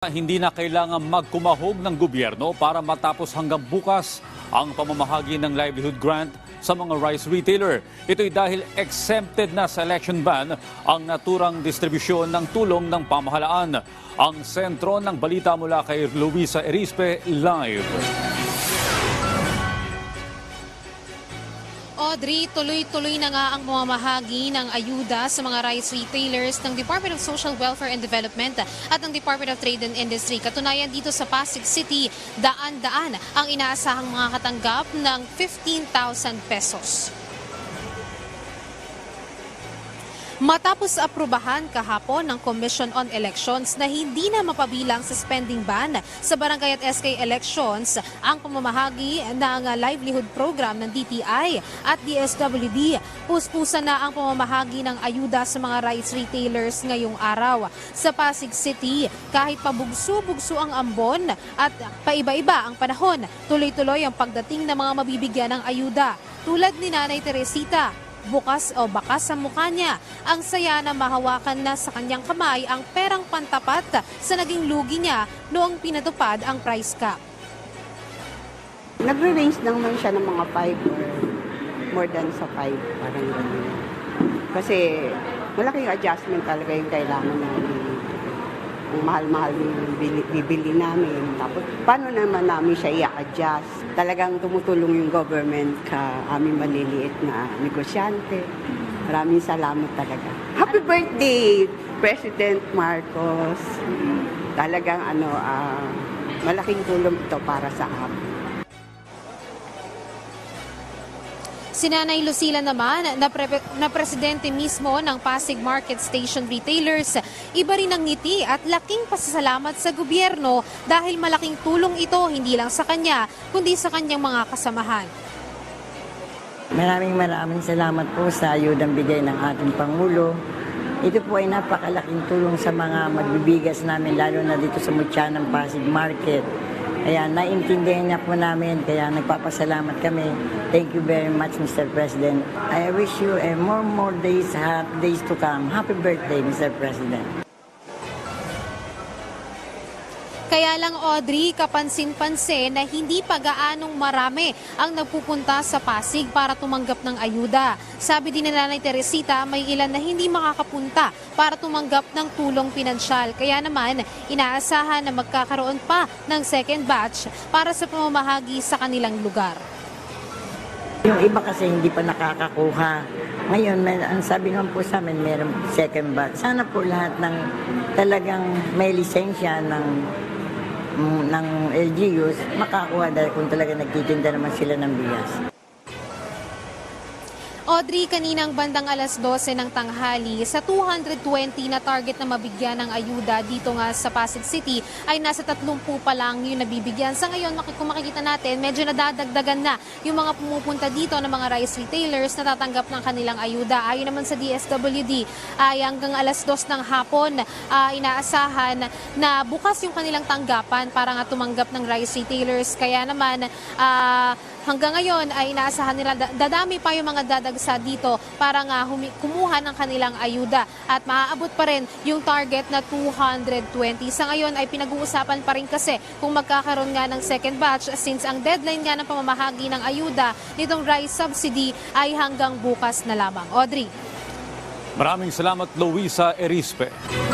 Hindi na kailangan magkumahog ng gobyerno para matapos hanggang bukas ang pamamahagi ng livelihood grant sa mga rice retailer. Ito'y dahil exempted na sa election ban ang naturang distribusyon ng tulong ng pamahalaan. Ang sentro ng balita mula kay Luisa Erispe live. Audrey, tuloy-tuloy na nga ang pamamahagi ng ayuda sa mga rice retailers ng Department of Social Welfare and Development at ng Department of Trade and Industry. Katunayan dito sa Pasig City, daan-daan ang inaasahang mga katanggap ng 15,000 pesos. Matapos aprubahan kahapon ng Commission on Elections na hindi na mapabilang sa spending ban sa barangay at SK elections ang pamamahagi ng livelihood program ng DTI at DSWD. Puspusan na ang pamamahagi ng ayuda sa mga rice retailers ngayong araw. Sa Pasig City, kahit pabugso-bugso ang ambon at paiba-iba ang panahon, tuloy-tuloy ang pagdating ng mga mabibigyan ng ayuda. Tulad ni Nanay Teresita, bukas o bakas sa mukha niya. Ang saya na mahawakan na sa kanyang kamay ang perang pantapat sa naging lugi niya noong pinatupad ang price cap. Nagre-range naman siya ng mga 5 or more than sa 5, parang ganun. Kasi malaking adjustment talaga yung kailangan namin. Mahal-mahal yung bili, bibili namin. Tapos, paano naman namin siya i-adjust? Talagang tumutulong yung government ka aming maliliit na negosyante. Maraming salamat talaga. Happy birthday, President Marcos. Talagang ano, ah, malaking tulong ito para sa amin. Si Nanay Lucila naman, na, pre- na presidente mismo ng Pasig Market Station Retailers, iba rin ang ngiti at laking pasasalamat sa gobyerno dahil malaking tulong ito hindi lang sa kanya, kundi sa kanyang mga kasamahan. Maraming maraming salamat po sa ayudang bigay ng ating Pangulo. Ito po ay napakalaking tulong sa mga magbibigas namin, lalo na dito sa Mutya ng Pasig Market. Kaya naintindihan niya po namin, kaya nagpapasalamat kami. Thank you very much, Mr. President. I wish you a more more days, happy days to come. Happy birthday, Mr. President. Kaya lang Audrey, kapansin-pansin na hindi pa gaanong marami ang nagpupunta sa Pasig para tumanggap ng ayuda. Sabi din ni Teresita, may ilan na hindi makakapunta para tumanggap ng tulong pinansyal. Kaya naman, inaasahan na magkakaroon pa ng second batch para sa pamamahagi sa kanilang lugar. Yung iba kasi hindi pa nakakakuha. Ngayon, may, ang sabi naman po sa amin, meron second batch. Sana po lahat ng talagang may lisensya ng ng LGUs makakuha dahil kung talaga nagtitinda naman sila ng bigas. Audrey, kaninang bandang alas 12 ng tanghali, sa 220 na target na mabigyan ng ayuda dito nga sa Pasig City, ay nasa 30 pa lang yung nabibigyan. Sa ngayon, kung makikita natin, medyo nadadagdagan na yung mga pumupunta dito ng mga rice retailers na tatanggap ng kanilang ayuda. Ayon naman sa DSWD, ay hanggang alas 2 ng hapon, ah, inaasahan na bukas yung kanilang tanggapan para nga tumanggap ng rice retailers. Kaya naman, ah, hanggang ngayon ay inaasahan nila da- dadami pa yung mga dadagsa dito para nga kumuha ng kanilang ayuda at maaabot pa rin yung target na 220. Sa ngayon ay pinag-uusapan pa rin kasi kung magkakaroon nga ng second batch since ang deadline nga ng pamamahagi ng ayuda nitong rice subsidy ay hanggang bukas na lamang. Audrey. Maraming salamat Luisa Erispe.